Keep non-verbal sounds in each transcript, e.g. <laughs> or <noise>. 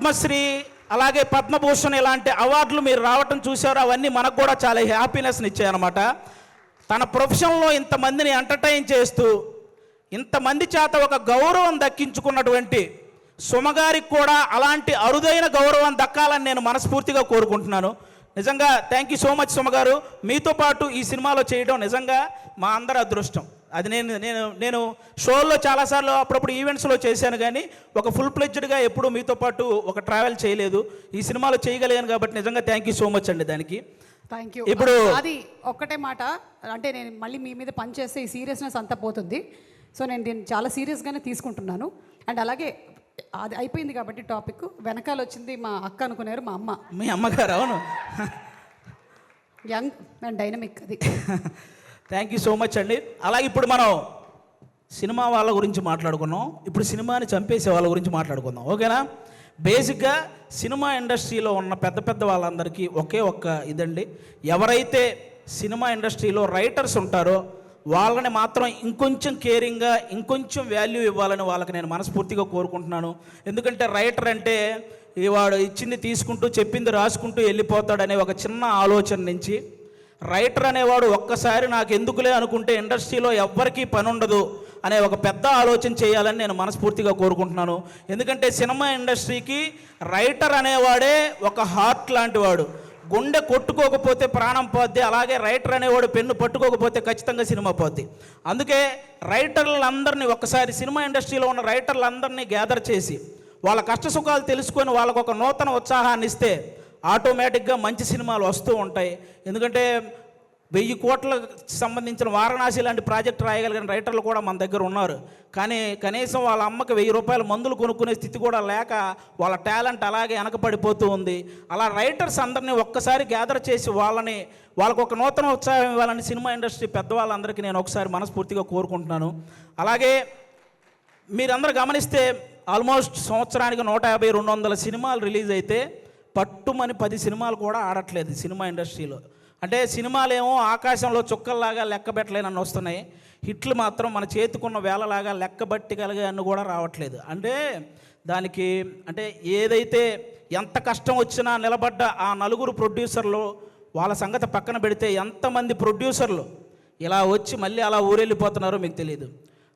పద్మశ్రీ అలాగే పద్మభూషణ్ ఇలాంటి అవార్డులు మీరు రావటం చూసారు అవన్నీ మనకు కూడా చాలా హ్యాపీనెస్ని ఇచ్చాయన్నమాట. తన ప్రొఫెషన్లో ఇంతమందిని ఎంటర్టైన్ చేస్తూ ఇంతమంది చేత ఒక గౌరవం దక్కించుకున్నటువంటి సుమగారికి కూడా అలాంటి అరుదైన గౌరవం దక్కాలని నేను మనస్ఫూర్తిగా కోరుకుంటున్నాను. నిజంగా థ్యాంక్ యూ సో మచ్ సుమగారు. మీతో పాటు ఈ సినిమాలో చేయడం నిజంగా మా అందరి అదృష్టం. అది నేను నేను నేను షోల్లో చాలాసార్లు అప్పుడప్పుడు ఈవెంట్స్లో చేశాను కానీ ఒక ఫుల్ ప్లెడ్జ్డ్గా ఎప్పుడూ మీతో పాటు ఒక ట్రావెల్ చేయలేదు. ఈ సినిమాలో చేయగలిగాను కాబట్టి నిజంగా థ్యాంక్ యూ సో మచ్ అండి దానికి. థ్యాంక్ యూ ఇప్పుడు- అది ఒక్కటే మాట. అంటే నేను మళ్ళీ మీ మీద పని చేస్తే ఈ సీరియస్నెస్ అంతా పోతుంది. సో నేను దీన్ని చాలా సీరియస్గానే తీసుకుంటున్నాను. అండ్ అలాగే అది అయిపోయింది కాబట్టి టాపిక్. వెనకాల వచ్చింది మా అక్క అనుకున్నారు మా అమ్మ. మీ అమ్మగారు అవును. యంగ్ అండ్ డైనమిక్ అది. <laughs> థ్యాంక్ యూ సో మచ్ అండి అలాగే ఇప్పుడు మనం సినిమా వాళ్ళ గురించి మాట్లాడుకున్నాం ఇప్పుడు సినిమాని చంపేసే వాళ్ళ గురించి మాట్లాడుకుందాం. ఓకేనా? బేసిక్గా సినిమా ఇండస్ట్రీలో ఉన్న పెద్ద పెద్ద వాళ్ళందరికీ ఒకే ఒక్క ఇదండి. ఎవరైతే సినిమా ఇండస్ట్రీలో రైటర్స్ ఉంటారో వాళ్ళని మాత్రం ఇంకొంచెం కేరింగ్గా ఇంకొంచెం వాల్యూ ఇవ్వాలని వాళ్ళకి నేను మనస్ఫూర్తిగా కోరుకుంటున్నాను. ఎందుకంటే రైటర్ అంటే ఈ వాడు ఇచ్చింది తీసుకుంటూ చెప్పింది రాసుకుంటూ వెళ్ళిపోతాడనే ఒక చిన్న ఆలోచన నుంచి రైటర్ అనేవాడు ఒక్కసారి నాకు ఎందుకులే అనుకుంటే ఇండస్ట్రీలో ఎవ్వరికీ పని ఉండదు అనే ఒక పెద్ద ఆలోచన చేయాలని నేను మనస్ఫూర్తిగా కోరుకుంటున్నాను. ఎందుకంటే సినిమా ఇండస్ట్రీకి రైటర్ అనేవాడే ఒక హార్ట్ లాంటి వాడు గుండె కొట్టుకోకపోతే ప్రాణం పోద్ది అలాగే రైటర్ అనేవాడు పెన్ను పట్టుకోకపోతే ఖచ్చితంగా సినిమా పోద్ది. అందుకే రైటర్లందరినీ ఒక్కసారి సినిమా ఇండస్ట్రీలో ఉన్న రైటర్లందరినీ గ్యాదర్ చేసి వాళ్ళ కష్ట సుఖాలు తెలుసుకొని వాళ్ళకు ఒక నూతన ఉత్సాహాన్ని ఇస్తే ఆటోమేటిక్గా మంచి సినిమాలు వస్తూ ఉంటాయి. ఎందుకంటే వెయ్యి కోట్లకు సంబంధించిన వారణాసి లాంటి ప్రాజెక్ట్ రాయగలిగిన రైటర్లు కూడా మన దగ్గర ఉన్నారు. కానీ కనీసం వాళ్ళ అమ్మకి వెయ్యి రూపాయల మందులు కొనుక్కునే స్థితి కూడా లేక వాళ్ళ టాలెంట్ అలాగే వెనకబడిపోతూ ఉంది. అలా రైటర్స్ అందరినీ ఒక్కసారి గ్యాదర్ చేసి వాళ్ళని వాళ్ళకు ఒక నూతన ఉత్సాహం ఇవ్వాలని సినిమా ఇండస్ట్రీ పెద్దవాళ్ళందరికీ నేను ఒకసారి మనస్ఫూర్తిగా కోరుకుంటున్నాను. అలాగే మీరందరూ గమనిస్తే ఆల్మోస్ట్ సంవత్సరానికి నూట యాభై రెండు వందల సినిమాలు రిలీజ్ అయితే పట్టుమని పది సినిమాలు కూడా ఆడట్లేదు సినిమా ఇండస్ట్రీలో. అంటే సినిమాలేమో ఆకాశంలో చుక్కల్లాగా లెక్క పెట్టలేనని వస్తున్నాయి. హిట్లు మాత్రం మన చేతికున్న వేలలాగా లెక్క బట్టగలిగే కూడా రావట్లేదు. అంటే దానికి అంటే ఏదైతే ఎంత కష్టం వచ్చినా నిలబడ్డ ఆ నలుగురు ప్రొడ్యూసర్లు వాళ్ళ సంగతి పక్కన పెడితే ఎంతమంది ప్రొడ్యూసర్లు ఇలా వచ్చి మళ్ళీ అలా ఊరెళ్ళిపోతున్నారో మీకు తెలియదు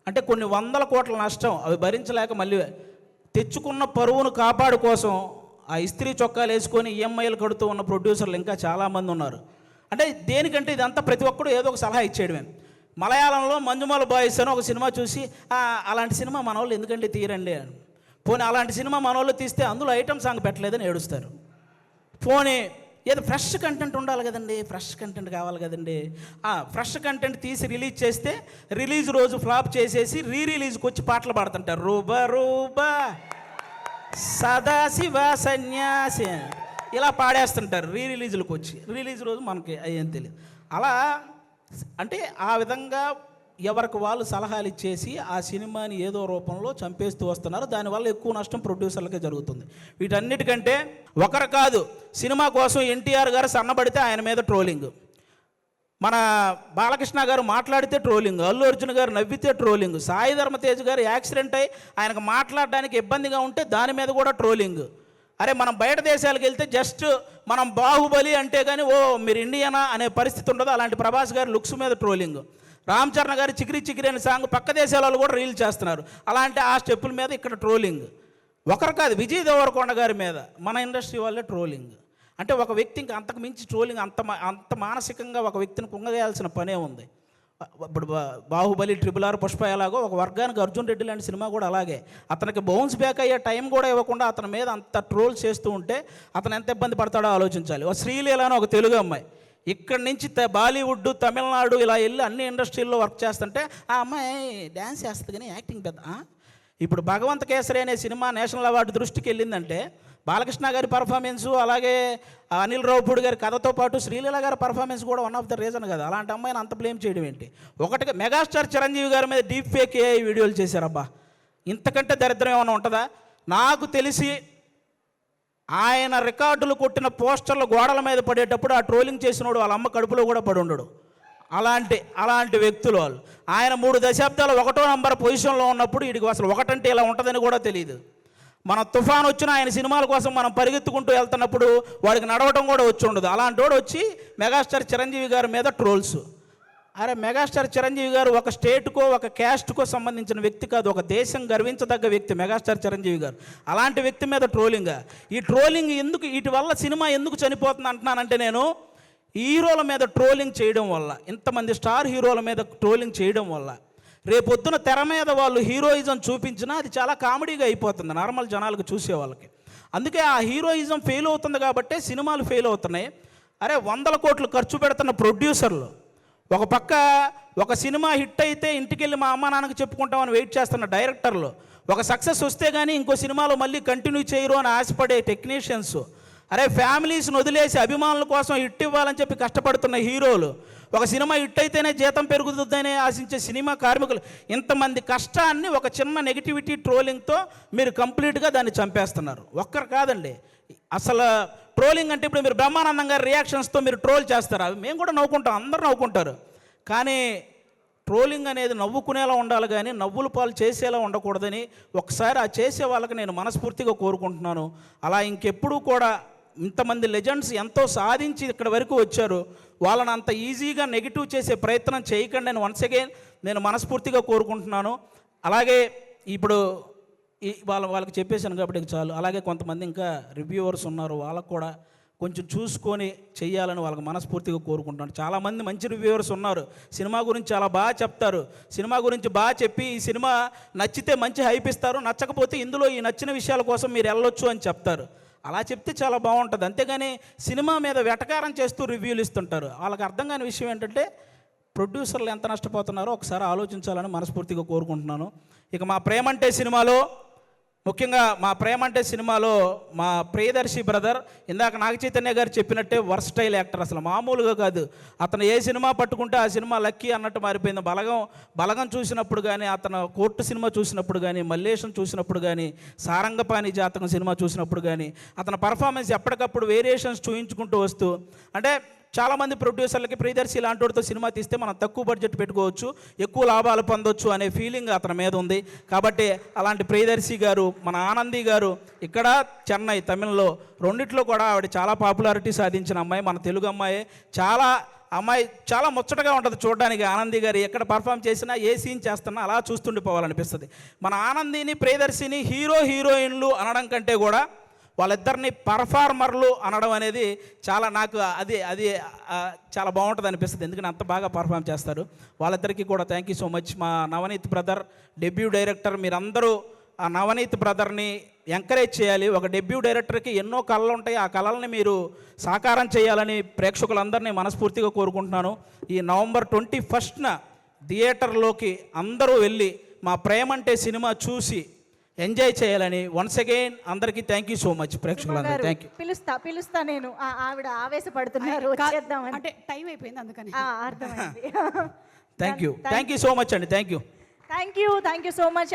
అంటే కొన్ని వందల కోట్ల నష్టం అవి భరించలేక మళ్ళీ తెచ్చుకున్న పరువును కాపాడు కోసం ఆ ఇస్త్రీ చొక్కాలు వేసుకొని ఈఎంఐలు కడుతూ ఉన్న ప్రొడ్యూసర్లు ఇంకా చాలామంది ఉన్నారు. అంటే దేనికంటే ఇదంతా ప్రతి ఒక్కడు ఏదో ఒక సలహా ఇచ్చేయడమే. మలయాళంలో మంజుమాల బాయ్స్ అని ఒక సినిమా చూసి అలాంటి సినిమా మన వాళ్ళు ఎందుకంటే తీరండి అని. పోనీ అలాంటి సినిమా మన వాళ్ళు తీస్తే అందులో ఐటమ్ సాంగ్ పెట్టలేదని ఏడుస్తారు. పోనీ ఏదో ఫ్రెష్ కంటెంట్ ఉండాలి కదండి ఫ్రెష్ కంటెంట్ కావాలి కదండి. ఆ ఫ్రెష్ కంటెంట్ తీసి రిలీజ్ చేస్తే రిలీజ్ రోజు ఫ్లాప్ చేసేసి రీ రిలీజ్కి వచ్చి పాటలు పాడుతుంటారు. రూబా రూబా. సదాశివ సన్యాసి ఇలా పాడేస్తుంటారు రీ రిలీజులకు వచ్చి. రిలీజ్ రోజు మనకి అయ్యేం తెలియదు అలా అంటే ఆ విధంగా ఎవరికి వాళ్ళు సలహాలు ఇచ్చేసి ఆ సినిమాని ఏదో రూపంలో చంపేస్తూ వస్తున్నారు. దానివల్ల ఎక్కువ నష్టం ప్రొడ్యూసర్లకే జరుగుతుంది. వీటన్నిటికంటే ఒకరు కాదు సినిమా కోసం ఎన్టీఆర్ గారు సన్నబడితే ఆయన మీద ట్రోలింగ్. మన బాలకృష్ణ గారు మాట్లాడితే ట్రోలింగ్ అల్లు అర్జున్ గారు నవ్వితే ట్రోలింగ్ సాయి ధర్మతేజ్ గారు యాక్సిడెంట్ అయ్యి ఆయనకు మాట్లాడడానికి ఇబ్బందిగా ఉంటే దాని మీద కూడా ట్రోలింగ్. అరే మనం బయట దేశాలకు వెళ్తే జస్ట్ మనం బాహుబలి అంటే కానీ ఓ మీరు ఇండియనా అనే పరిస్థితి ఉండదు. అలాంటి ప్రభాస్ గారి లుక్స్ మీద ట్రోలింగ్. రామ్ చరణ్ గారి చికిరి చికిరి అనే సాంగ్ పక్క దేశాల వాళ్ళు కూడా రీల్ చేస్తున్నారు. అలాంటి ఆ స్టెప్పుల మీద ఇక్కడ ట్రోలింగ్. ఒకరు కాదు విజయ్ దేవరకొండ గారి మీద మన ఇండస్ట్రీ వాళ్ళే ట్రోలింగ్. అంటే ఒక వ్యక్తి ఇంకా అంతకు మించి ట్రోలింగ్ అంత అంత మానసికంగా ఒక వ్యక్తిని కుంగవేయాల్సిన పనే ఉంది. ఇప్పుడు బాహుబలి ట్రిపుల్ ఆర్ పుష్ప ఎలాగో ఒక వర్గానికి అర్జున్ రెడ్డి లాంటి సినిమా కూడా అలాగే. అతనికి బౌన్స్ బ్యాక్ అయ్యే టైం కూడా ఇవ్వకుండా అతని మీద అంత ట్రోల్ చేస్తూ ఉంటే అతను ఎంత ఇబ్బంది పడతాడో ఆలోచించాలి. ఒక శ్రీలీల అని ఒక తెలుగు అమ్మాయి. ఇక్కడి నుంచి త- బాలీవుడ్ తమిళనాడు ఇలా వెళ్ళి అన్ని ఇండస్ట్రీల్లో వర్క్ చేస్తుంటే ఆ అమ్మాయి డ్యాన్స్ చేస్తుంది కానీ యాక్టింగ్ పెద్ద ఇప్పుడు భగవంత కేసరి అనే సినిమా నేషనల్ అవార్డు దృష్టికి వెళ్ళిందంటే బాలకృష్ణ గారి పర్ఫార్మెన్సు అలాగే అనిల్ రావుపూడి గారి కథతో పాటు శ్రీలీల గారి పర్ఫార్మెన్స్ కూడా వన్ ఆఫ్ ద రీజన్ కదా. అలాంటి అమ్మాయిని అంత బ్లేమ్ చేయడం ఏంటి? ఒకటిగా మెగాస్టార్ చిరంజీవి గారి మీద డీప్ ఫేక్ ఏఐ వీడియోలు చేశారబ్బా. ఇంతకంటే దరిద్రం ఏమైనా ఉంటుందా? నాకు తెలిసి ఆయన రికార్డులు కొట్టిన పోస్టర్లు గోడల మీద పడేటప్పుడు ఆ ట్రోలింగ్ చేసినోడు వాళ్ళ అమ్మ కడుపులో కూడా పడి ఉండడు. అలాంటి అలాంటి వ్యక్తులు వాళ్ళు. ఆయన మూడు దశాబ్దాలు ఒకటో నంబర్ పొజిషన్లో ఉన్నప్పుడు వీడికి అసలు ఒకటంటే ఇలా ఉంటుందని కూడా తెలియదు మన తుఫాన్ వచ్చిన ఆయన సినిమాల కోసం మనం పరిగెత్తుకుంటూ వెళ్తున్నప్పుడు వాడికి నడవటం కూడా వచ్చి ఉండదు. అలాంటి వాడు వచ్చి మెగాస్టార్ చిరంజీవి గారి మీద ట్రోల్స్. అరే మెగాస్టార్ చిరంజీవి గారు ఒక స్టేట్కో ఒక క్యాస్ట్కో సంబంధించిన వ్యక్తి కాదు. ఒక దేశం గర్వించదగ్గ వ్యక్తి మెగాస్టార్ చిరంజీవి గారు. అలాంటి వ్యక్తి మీద ట్రోలింగ్. ఈ ట్రోలింగ్ ఎందుకు వీటి వల్ల సినిమా ఎందుకు చనిపోతుంది అంటున్నానంటే నేను హీరోల మీద ట్రోలింగ్ చేయడం వల్ల ఇంతమంది స్టార్ హీరోల మీద ట్రోలింగ్ చేయడం వల్ల రేపొద్దున తెర మీద వాళ్ళు హీరోయిజం చూపించినా అది చాలా కామెడీగా అయిపోతుంది నార్మల్ జనాలకు చూసే వాళ్ళకి. అందుకే ఆ హీరోయిజం ఫెయిల్ అవుతుంది కాబట్టే సినిమాలు ఫెయిల్ అవుతున్నాయి. అరే వందల కోట్లు ఖర్చు పెడుతున్న ప్రొడ్యూసర్లు ఒక పక్క ఒక సినిమా హిట్ అయితే ఇంటికెళ్ళి మా అమ్మ నాన్నకు చెప్పుకుంటామని వెయిట్ చేస్తున్న డైరెక్టర్లు ఒక సక్సెస్ వస్తే కానీ ఇంకో సినిమాలో మళ్ళీ కంటిన్యూ చేయరు అని ఆశపడే టెక్నీషియన్స్ అరే ఫ్యామిలీస్ని వదిలేసి అభిమానుల కోసం హిట్ ఇవ్వాలని చెప్పి కష్టపడుతున్న హీరోలు ఒక సినిమా ఇట్టయితేనే అయితేనే జీతం పెరుగుతుందని ఆశించే సినిమా కార్మికులు ఇంతమంది కష్టాన్ని ఒక చిన్న నెగిటివిటీ ట్రోలింగ్తో మీరు కంప్లీట్గా దాన్ని చంపేస్తున్నారు. ఒక్కరు కాదండి. అసలు ట్రోలింగ్ అంటే ఇప్పుడు మీరు బ్రహ్మానందం గారి రియాక్షన్స్తో మీరు ట్రోల్ చేస్తారు? అవి మేము కూడా నవ్వుకుంటాం అందరూ నవ్వుకుంటారు. కానీ ట్రోలింగ్ అనేది నవ్వుకునేలా ఉండాలి కానీ నవ్వులు పాలు చేసేలా ఉండకూడదని ఒకసారి ఆ చేసే వాళ్ళకి నేను మనస్ఫూర్తిగా కోరుకుంటున్నాను. అలా ఇంకెప్పుడూ కూడా ఇంతమంది లెజెండ్స్ ఎంతో సాధించి ఇక్కడ వరకు వచ్చారు. వాళ్ళని అంత ఈజీగా నెగిటివ్ చేసే ప్రయత్నం చేయకండి నేను వన్స్ అగైన్ నేను మనస్ఫూర్తిగా కోరుకుంటున్నాను. అలాగే ఇప్పుడు ఈ వాళ్ళ వాళ్ళకి చెప్పేశాను కాబట్టి చాలు. అలాగే కొంతమంది ఇంకా రివ్యూవర్స్ ఉన్నారు. వాళ్ళకు కూడా కొంచెం చూసుకొని చేయాలని వాళ్ళకి మనస్ఫూర్తిగా కోరుకుంటున్నాను. చాలామంది మంచి రివ్యూవర్స్ ఉన్నారు. సినిమా గురించి చాలా బాగా చెప్తారు. సినిమా గురించి బాగా చెప్పి ఈ సినిమా నచ్చితే మంచి హైప్ ఇస్తారు. నచ్చకపోతే ఇందులో ఈ నచ్చిన విషయాల కోసం మీరు వెళ్ళొచ్చు అని చెప్తారు. అలా చెప్తే చాలా బాగుంటుంది. అంతేగాని సినిమా మీద వెటకారం చేస్తూ రివ్యూలు ఇస్తుంటారు. వాళ్ళకి అర్థం కాని విషయం ఏంటంటే ప్రొడ్యూసర్లు ఎంత నష్టపోతున్నారో ఒకసారి ఆలోచించాలని మనస్ఫూర్తిగా కోరుకుంటున్నాను. ఇక మా ప్రేమంటే సినిమాలో ముఖ్యంగా మా ప్రేమ అంటే సినిమాలో మా ప్రియదర్శి బ్రదర్ ఇందాక నాగ చైతన్య గారు చెప్పినట్టే వర్స్టైల్ యాక్టర్ అసలు మామూలుగా కాదు. అతను ఏ సినిమా పట్టుకుంటే ఆ సినిమా లక్కీ అన్నట్టు మారిపోయింది. బలగం బలగం చూసినప్పుడు కానీ అతను కోర్టు సినిమా చూసినప్పుడు కానీ మల్లేశం చూసినప్పుడు కానీ సారంగపాణి జాతకం సినిమా చూసినప్పుడు కానీ అతని పర్ఫార్మెన్స్ ఎప్పటికప్పుడు వేరియేషన్స్ చూయించుకుంటూ వస్తూ అంటే చాలామంది ప్రొడ్యూసర్లకి ప్రియదర్శి ఇలాంటితో సినిమా తీస్తే మనం తక్కువ బడ్జెట్ పెట్టుకోవచ్చు ఎక్కువ లాభాలు పొందొచ్చు అనే ఫీలింగ్ అతని మీద ఉంది. కాబట్టి అలాంటి ప్రియదర్శి గారు మన ఆనంది గారు ఇక్కడ చెన్నై తమిళలో రెండిట్లో కూడా ఆవిడ చాలా పాపులారిటీ సాధించిన అమ్మాయి మన తెలుగు అమ్మాయి. చాలా అమ్మాయి చాలా ముచ్చటగా ఉంటుంది చూడడానికి ఆనంది గారు ఎక్కడ పర్ఫామ్ చేసినా ఏ సీన్ చేస్తున్నా అలా చూస్తుండిపోవాలనిపిస్తుంది. మన ఆనందిని ప్రియదర్శిని హీరో హీరోయిన్లు అనడం కంటే కూడా వాళ్ళిద్దరిని పర్ఫార్మర్లు అనడం అనేది చాలా నాకు అది అది చాలా బాగుంటుంది అనిపిస్తుంది. ఎందుకంటే అంత బాగా పర్ఫామ్ చేస్తారు. వాళ్ళిద్దరికీ కూడా థ్యాంక్ యూ సో మచ్ మా నవనీత్ బ్రదర్ డెబ్యూ డైరెక్టర్ మీరందరూ ఆ నవనీత్ బ్రదర్ని ఎంకరేజ్ చేయాలి. ఒక డెబ్యూ డైరెక్టర్కి ఎన్నో కళలు ఉంటాయి ఆ కళల్ని మీరు సాకారం చేయాలని ప్రేక్షకులందరినీ మనస్ఫూర్తిగా కోరుకుంటున్నాను. ఈ నవంబర్ ట్వంటీ ఫస్ట్న థియేటర్లోకి అందరూ వెళ్ళి మా ప్రేమంటే సినిమా చూసి ఎంజాయ్ చేయాలని వన్స్ అగైన్ అందరికీ థ్యాంక్ యూ సో మచ్ ప్రేక్షకులందరూ గారు, థ్యాంక్ యూ పిలుస్తా పిలుస్తా నేను. ఆ, ఆవిడ ఆవేశపడుతున్నారు అంటే టైం అయిపోయింది అందుకని. ఆ, అర్థమైంది. Thank you thank you so much అండి thank you thank you thank you so much